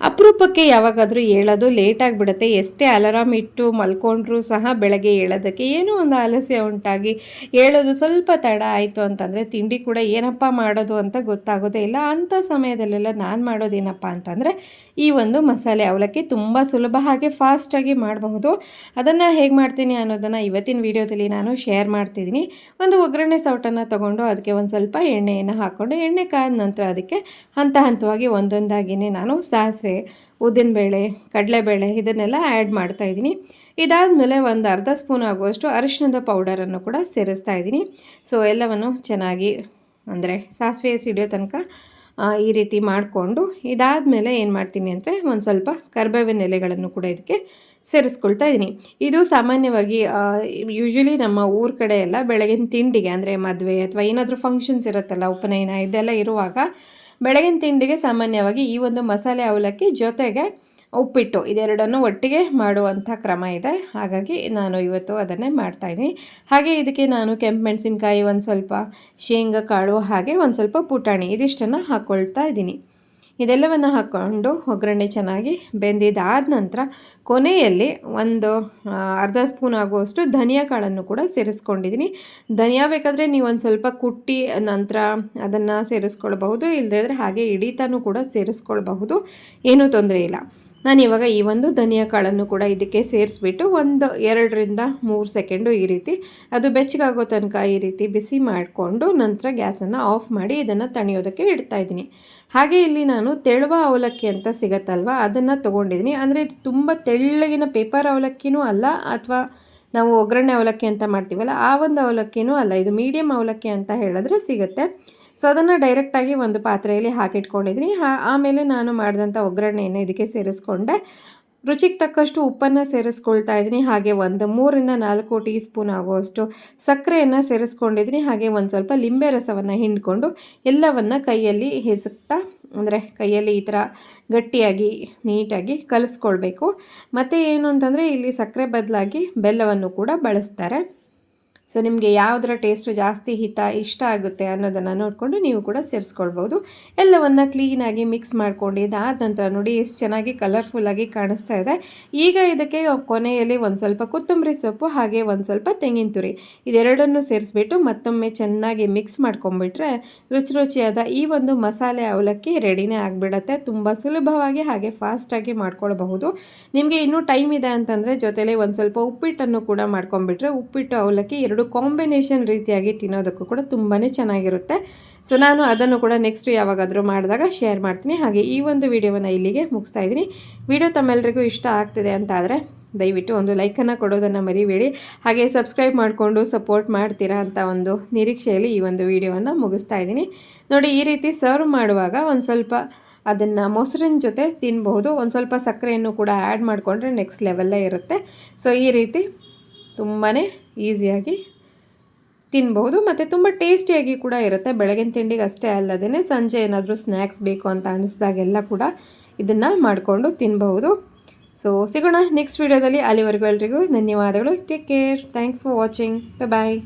ಅಪರೂಪಕ್ಕೆ ಯಾವಾಗಾದರೂ ಹೇಳೋದು ಲೇಟ್ ಆಗಿಬಿಡುತ್ತೆ. ಎಷ್ಟೇ ಅಲಾರಾಮ್ ಇಟ್ಟು ಮಲ್ಕೊಂಡ್ರೂ ಸಹ ಬೆಳಗ್ಗೆ ಹೇಳೋದಕ್ಕೆ ಏನೋ ಒಂದು ಆಲಸ್ಯ ಉಂಟಾಗಿ ಹೇಳೋದು ಸ್ವಲ್ಪ ತಡ ಆಯಿತು ಅಂತಂದರೆ ತಿಂಡಿ ಕೂಡ ಏನಪ್ಪ ಮಾಡೋದು ಅಂತ ಗೊತ್ತಾಗೋದೇ ಇಲ್ಲ. ಅಂಥ ಸಮಯದಲ್ಲೆಲ್ಲ ನಾನು ಮಾಡೋದೇನಪ್ಪ ಅಂತಂದರೆ ಈ ಒಂದು ಮಸಾಲೆ ಅವಲಕ್ಕಿ ತುಂಬ ಸುಲಭ ಹಾಗೆ ಫಾಸ್ಟಾಗಿ ಮಾಡಬಹುದು. ಅದನ್ನು ಹೇಗೆ ಮಾಡ್ತೀನಿ ಅನ್ನೋದನ್ನು ಇವತ್ತಿನ ವಿಡಿಯೋದಲ್ಲಿ ನಾನು ಶೇರ್ ಮಾಡ್ತಿದ್ದೀನಿ. ಒಂದು ಒಗ್ಗರಣೆ ಸೌಟನ್ನು ತೊಗೊಂಡು ಅದಕ್ಕೆ ಒಂದು ಸ್ವಲ್ಪ ಎಣ್ಣೆಯನ್ನು ಹಾಕ್ಕೊಂಡು ಎಣ್ಣೆ ಕಾದ ನಂತರ ಅದಕ್ಕೆ ಹಂತ ಹಂತವಾಗಿ ಒಂದೊಂದಾಗಿಯೇ ನಾನು ಸಾಸಿವೆ ಉದ್ದಿನಬೇಳೆ ಕಡಲೆಬೇಳೆ ಇದನ್ನೆಲ್ಲ ಆ್ಯಡ್ ಮಾಡ್ತಾ ಇದ್ದೀನಿ. ಇದಾದಮೇಲೆ ಒಂದು ಅರ್ಧ ಸ್ಪೂನ್ ಆಗುವಷ್ಟು ಅರಿಶಿಣದ ಪೌಡರನ್ನು ಕೂಡ ಸೇರಿಸ್ತಾ ಇದ್ದೀನಿ. ಸೊ ಎಲ್ಲವನ್ನು ಚೆನ್ನಾಗಿ ಅಂದರೆ ಸಾಸಿವೆ ಸಿಡಿಯೋ ತನಕ ಈ ರೀತಿ ಮಾಡಿಕೊಂಡು ಇದಾದಮೇಲೆ ಏನು ಮಾಡ್ತೀನಿ ಅಂದರೆ ಒಂದು ಸ್ವಲ್ಪ ಕರ್ಬೇವಿನ ಎಲೆಗಳನ್ನು ಕೂಡ ಇದಕ್ಕೆ ಸೇರಿಸ್ಕೊಳ್ತಾ ಇದ್ದೀನಿ. ಇದು ಸಾಮಾನ್ಯವಾಗಿ ಯೂಶ್ವಲಿ ನಮ್ಮ ಊರ ಕಡೆ ಎಲ್ಲ ಬೆಳಗಿನ ತಿಂಡಿಗೆ ಅಂದರೆ ಮದುವೆ ಅಥವಾ ಏನಾದರೂ ಫಂಕ್ಷನ್ಸ್ ಇರುತ್ತಲ್ಲ, ಉಪನಯನ ಇದೆಲ್ಲ ಇರುವಾಗ ಬೆಳಗಿನ ತಿಂಡಿಗೆ ಸಾಮಾನ್ಯವಾಗಿ ಈ ಒಂದು ಮಸಾಲೆ ಅವಲಕ್ಕಿ ಜೊತೆಗೆ ಉಪ್ಪಿಟ್ಟು ಇದೆರಡನ್ನು ಒಟ್ಟಿಗೆ ಮಾಡುವಂಥ ಕ್ರಮ ಇದೆ. ಹಾಗಾಗಿ ನಾನು ಇವತ್ತು ಅದನ್ನೇ ಮಾಡ್ತಾಯಿದ್ದೀನಿ ಹಾಗೆ ಇದಕ್ಕೆ ನಾನು ಕೆಂಪು ಮೆಣಸಿನ್ಕಾಯಿ ಒಂದು ಸ್ವಲ್ಪ ಶೇಂಗಾ ಕಾಳು ಹಾಗೆ ಒಂದು ಸ್ವಲ್ಪ ಪುಟಾಣಿ ಇದಿಷ್ಟನ್ನು ಹಾಕ್ಕೊಳ್ತಾ ಇದ್ದೀನಿ. ಇದೆಲ್ಲವನ್ನು ಹಾಕ್ಕೊಂಡು ಒಗ್ಗರಣೆ ಚೆನ್ನಾಗಿ ಬೆಂದಿದ್ದಾದ ನಂತರ ಕೊನೆಯಲ್ಲಿ ಒಂದು ಅರ್ಧ ಸ್ಪೂನ್ ಆಗುವಷ್ಟು ಧನಿಯಾ ಕಾಳನ್ನು ಕೂಡ ಸೇರಿಸ್ಕೊಂಡಿದ್ದೀನಿ. ಧನಿಯಾ ಬೇಕಾದರೆ ನೀವು ಒಂದು ಸ್ವಲ್ಪ ಕುಟ್ಟಿ ನಂತರ ಅದನ್ನು ಸೇರಿಸ್ಕೊಳ್ಬಹುದು ಇಲ್ಲದೇ ಹಾಗೆ ಇಡೀತಾನು ಕೂಡ ಸೇರಿಸ್ಕೊಳ್ಬಹುದು. ಏನೂ ತೊಂದರೆ ಇಲ್ಲ. ನಾನು ಇವಾಗ ಈ ಒಂದು ಧನಿಯಾ ಕಾಳನ್ನು ಕೂಡ ಇದಕ್ಕೆ ಸೇರಿಸ್ಬಿಟ್ಟು ಒಂದು ಎರಡರಿಂದ ಮೂರು ಸೆಕೆಂಡು ಈ ರೀತಿ ಅದು ಬೆಚ್ಚಗಾಗೋ ತನಕ ಈ ರೀತಿ ಬಿಸಿ ಮಾಡಿಕೊಂಡು ನಂತರ ಗ್ಯಾಸನ್ನು ಆಫ್ ಮಾಡಿ ಇದನ್ನು ತಣಿಯೋದಕ್ಕೆ ಇಡ್ತಾ ಇದ್ದೀನಿ. ಹಾಗೆ ಇಲ್ಲಿ ನಾನು ತೆಳುವ ಅವಲಕ್ಕಿ ಅಂತ ಸಿಗತ್ತಲ್ವ? ಅದನ್ನು ತೊಗೊಂಡಿದ್ದೀನಿ. ಅಂದರೆ ಇದು ತುಂಬ ತೆಳ್ಳಗಿನ ಪೇಪರ್ ಅವಲಕ್ಕಿನೂ ಅಲ್ಲ, ಅಥವಾ ನಾವು ಒಗ್ಗರಣೆ ಅವಲಕ್ಕಿ ಅಂತ ಮಾಡ್ತೀವಲ್ಲ, ಆ ಒಂದು ಅವಲಕ್ಕಿನೂ ಅಲ್ಲ. ಇದು ಮೀಡಿಯಮ್ ಅವಲಕ್ಕಿ ಅಂತ ಹೇಳಿದ್ರೆ ಸಿಗುತ್ತೆ. ಸೊ ಅದನ್ನು ಡೈರೆಕ್ಟಾಗಿ ಒಂದು ಪಾತ್ರೆಯಲ್ಲಿ ಹಾಕಿಟ್ಕೊಂಡಿದ್ದೀನಿ. ಹಾ, ಆಮೇಲೆ ನಾನು ಮಾಡಿದಂಥ ಒಗ್ಗರಣೆಯನ್ನು ಇದಕ್ಕೆ ಸೇರಿಸ್ಕೊಂಡೆ. ರುಚಿಗೆ ತಕ್ಕಷ್ಟು ಉಪ್ಪನ್ನು ಸೇರಿಸ್ಕೊಳ್ತಾ ಇದ್ದೀನಿ. ಹಾಗೆ ಒಂದು ಮೂರಿಂದ ನಾಲ್ಕು ಟೀ ಸ್ಪೂನ್ ಆಗುವಷ್ಟು ಸಕ್ಕರೆಯನ್ನು ಸೇರಿಸ್ಕೊಂಡಿದ್ದೀನಿ. ಹಾಗೆ ಒಂದು ಸ್ವಲ್ಪ ಲಿಂಬೆ ರಸವನ್ನು ಹಿಂಡ್ಕೊಂಡು ಎಲ್ಲವನ್ನು ಕೈಯಲ್ಲಿ ಹೆಸಕ್ತಾ, ಅಂದರೆ ಕೈಯಲ್ಲಿ ಈ ಥರ ಗಟ್ಟಿಯಾಗಿ, ನೀಟಾಗಿ ಕಲಿಸ್ಕೊಳ್ಬೇಕು. ಮತ್ತು ಏನು ಅಂತಂದರೆ ಇಲ್ಲಿ ಸಕ್ಕರೆ ಬದಲಾಗಿ ಬೆಲ್ಲವನ್ನು ಕೂಡ ಬಳಸ್ತಾರೆ. ಸೊ ನಿಮಗೆ ಯಾವುದರ ಟೇಸ್ಟು ಜಾಸ್ತಿ ಹಿತ ಇಷ್ಟ ಆಗುತ್ತೆ ಅನ್ನೋದನ್ನು ನೋಡಿಕೊಂಡು ನೀವು ಕೂಡ ಸೇರಿಸ್ಕೊಳ್ಬೋದು. ಎಲ್ಲವನ್ನು ಕ್ಲೀನಾಗಿ ಮಿಕ್ಸ್ ಮಾಡ್ಕೊಂಡು ಇದಾದ ನಂತರ ನೋಡಿ, ಎಷ್ಟು ಚೆನ್ನಾಗಿ ಕಲರ್ಫುಲ್ಲಾಗಿ ಕಾಣಿಸ್ತಾ ಇದೆ. ಈಗ ಇದಕ್ಕೆ ಕೊನೆಯಲ್ಲಿ ಒಂದು ಸ್ವಲ್ಪ ಕೊತ್ತಂಬರಿ ಸೊಪ್ಪು, ಹಾಗೆ ಒಂದು ಸ್ವಲ್ಪ ತೆಂಗಿನ ತುರಿ. ಇದೆರಡನ್ನು ಸೇರಿಸ್ಬಿಟ್ಟು ಮತ್ತೊಮ್ಮೆ ಚೆನ್ನಾಗಿ ಮಿಕ್ಸ್ ಮಾಡ್ಕೊಂಡ್ಬಿಟ್ರೆ ರುಚಿ ರುಚಿಯಾದ ಈ ಒಂದು ಮಸಾಲೆ ಅವಲಕ್ಕಿ ರೆಡಿನೇ ಆಗಿಬಿಡತ್ತೆ. ತುಂಬ ಸುಲಭವಾಗಿ ಹಾಗೆ ಫಾಸ್ಟಾಗಿ ಮಾಡ್ಕೊಳ್ಬಹುದು. ನಿಮಗೆ ಇನ್ನೂ ಟೈಮ್ ಇದೆ ಅಂತಂದರೆ ಜೊತೆಲಿ ಒಂದು ಸ್ವಲ್ಪ ಉಪ್ಪಿಟ್ಟನ್ನು ಕೂಡ ಮಾಡ್ಕೊಂಡ್ಬಿಟ್ರೆ ಉಪ್ಪಿಟ್ಟು ಅವಲಕ್ಕಿ ಎರಡು ಕಾಂಬಿನೇಷನ್ ರೀತಿಯಾಗಿ ತಿನ್ನೋದಕ್ಕೂ ಕೂಡ ತುಂಬಾ ಚೆನ್ನಾಗಿರುತ್ತೆ. ಸೊ ನಾನು ಅದನ್ನು ಕೂಡ ನೆಕ್ಸ್ಟ್ ಯಾವಾಗಾದರೂ ಮಾಡಿದಾಗ ಶೇರ್ ಮಾಡ್ತೀನಿ. ಹಾಗೆ ಈ ಒಂದು ವಿಡಿಯೋವನ್ನು ಇಲ್ಲಿಗೆ ಮುಗಿಸ್ತಾ ಇದ್ದೀನಿ. ವಿಡಿಯೋ ತಮ್ಮೆಲ್ಲರಿಗೂ ಇಷ್ಟ ಆಗ್ತಿದೆ ಅಂತ ಆದರೆ ದಯವಿಟ್ಟು ಒಂದು ಲೈಕನ್ನು ಕೊಡೋದನ್ನು ಮರಿಬೇಡಿ. ಹಾಗೆ ಸಬ್ಸ್ಕ್ರೈಬ್ ಮಾಡಿಕೊಂಡು ಸಪೋರ್ಟ್ ಮಾಡ್ತೀರಾ ಅಂತ ಒಂದು ನಿರೀಕ್ಷೆಯಲ್ಲಿ ಈ ಒಂದು ವಿಡಿಯೋವನ್ನು ಮುಗಿಸ್ತಾ ಇದ್ದೀನಿ. ನೋಡಿ, ಈ ರೀತಿ ಸರ್ವ್ ಮಾಡುವಾಗ ಒಂದು ಸ್ವಲ್ಪ ಅದನ್ನು ಮೊಸರಿನ ಜೊತೆ ತಿನ್ನಬಹುದು ಒಂದು ಸ್ವಲ್ಪ ಸಕ್ಕರೆಯನ್ನು ಕೂಡ ಆ್ಯಡ್ ಮಾಡಿಕೊಂಡ್ರೆ ನೆಕ್ಸ್ಟ್ ಲೆವೆಲ್ಲೇ ಇರುತ್ತೆ. ಸೊ ಈ ರೀತಿ ತುಂಬಾ ಈಸಿಯಾಗಿ ತಿನ್ಬಹುದು. ಮತ್ತು ತುಂಬ ಟೇಸ್ಟಿಯಾಗಿ ಕೂಡ ಇರುತ್ತೆ. ಬೆಳಗಿನ ತಿಂಡಿಗೆ ಅಷ್ಟೇ ಅಲ್ಲದೇ ಸಂಜೆ ಏನಾದರೂ ಸ್ನ್ಯಾಕ್ಸ್ ಬೇಕು ಅಂತ ಅನ್ನಿಸಿದಾಗೆಲ್ಲ ಕೂಡ ಇದನ್ನು ಮಾಡಿಕೊಂಡು ತಿನ್ನಬಹುದು ಸೊ ಸಿಗೋಣ ನೆಕ್ಸ್ಟ್ ವೀಡಿಯೋದಲ್ಲಿ ಅಲ್ಲಿವರೆಗೂ ಎಲ್ರಿಗೂ ಧನ್ಯವಾದಗಳು. Take care thanks for watching bye